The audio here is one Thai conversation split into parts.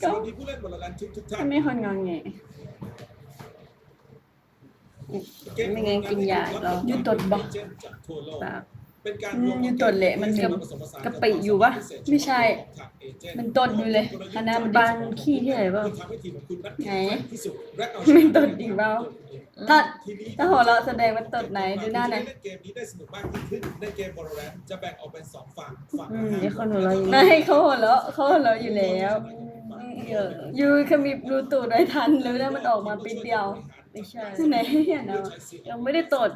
สวัสดีผู้เล่นบอลลันทุกทุกๆท่าน ไม่มีคนงองแงไม่งั้นกินยาอีกแล้วยืดตดบ่จากทั่วโลกปากเป็นการอืรมวมยืดตดแหละมันกับกะปิอยู่ปะไม่ใช่ มันตดอยู่เลยคณะมันบานขี้ที่ไหนบ้างทำให้ทีมของคุณนั้นไหนที่สุดและเอาไม่ตดอีกเปล่าตัดถ้าหัวเราะแสดงว่าตดไหนดูหน้าหน่อยเล่นเกมนี้ได้สนุกมากยิ่งขึ้นในเกม Valorant จะแบ่งออกเป็นสองฝั่งฝั่งอืมเดี๋ยวคนหัวเราะอยู่ไม่เขาหัวเราะเขาหัวเราะอยู่แล้ว เออยูขมิบรูตูดไว้ทันเลยนะมันออกมาปิดเดียว ไม่ใช่ไหนเห็นนะยังไม่ได้ตด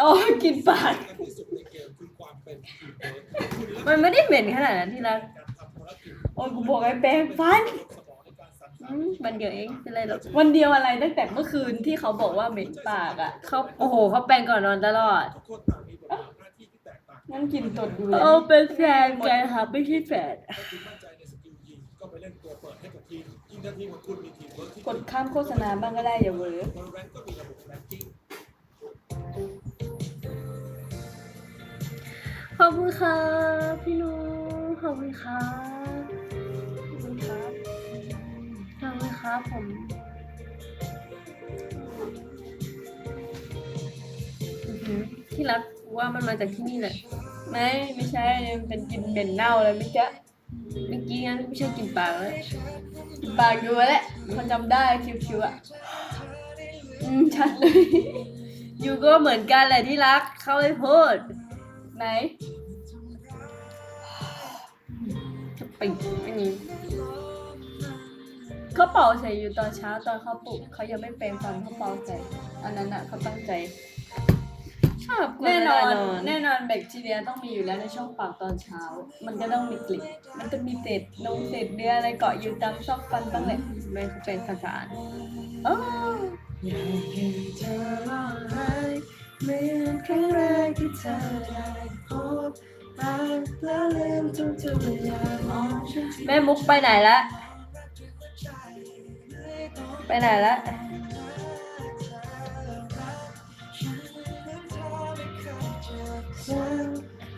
อ๋อกินปากที่สุดในเกมคือความเป็นทีมเวิร์คคุณและมันไม่ได้เหม็นขนาดนั้นที่รักการทำภารกิจโอ้ยกูบอกไอ้แปรงฟันสมองในการสรรหาอืมมันเดียวเองเป็นไรหรอกวันเดียวอะไรตั้งแต่เมื่อคืนที่เขาบอกว่าเหม็นปากอะเขาโอ้โหเขาแปลงก่อนนอนตลอดทุกคนต่างมีบทบาทหน้าที่ที่แตกต่างกันงั้นกินตดอยู่เลยเอาเป็นแฟนกันครับไม่ใช่แฟน กิลยิงก็ไปเล่นตัวเปิดให้กับทีมยิ่งถ้าทีมของคุณมีทีมเวิร์คที่กดข้ามโฆษณาบ้างก็ได้อย่าเวอร์บอลแรนก็มีระบบแรงกิ้งขอบคุณครับพี่นุ้งขอบคุณครับขอบคุณครับขอบคุณครับผมอื้อหือที่รักว่ามันมาจากที่นี่แหละไม่ไม่ใช่มันเป็นกลินเหม็นเน่าเลยไม่ใช่ เมื่อกี้งั้นไม่ใช่กินปลาแล้วกินปลากอยู่แหละคนจำได้คิวๆอะอืมชัดเลยยูก็เหมือนกันแหละที่รัก เข้าไปพูดไหนจะปิดอันนี้เขาเป่าใส่อยู่ตอนเช้าตอนเขาปลุกเขายังไม่แปรงฟันเขาเป่าใส่อันนั้นอะเขาตั้งใจ ชอบกลัวแน่นอน เวลานอน แน่นอนแบคทีเรียต้องมีอยู่แล้วในช่องปากตอนเช้า มันก็ต้องมีกลิ่น มันจะมีเศษนงเศษเนื้ออะไรเกาะอยู่ตามซอกฟันบ้างแหละแม่เขาเป็นภาษาอ๋ออยากให้เธอร้องไห้เหมือนครั้งแรกที่เธอได้พบตาแล้วลืมทุกทุกๆอย่างมองฉันแม่มุกไปไหนละ ไปไหนละ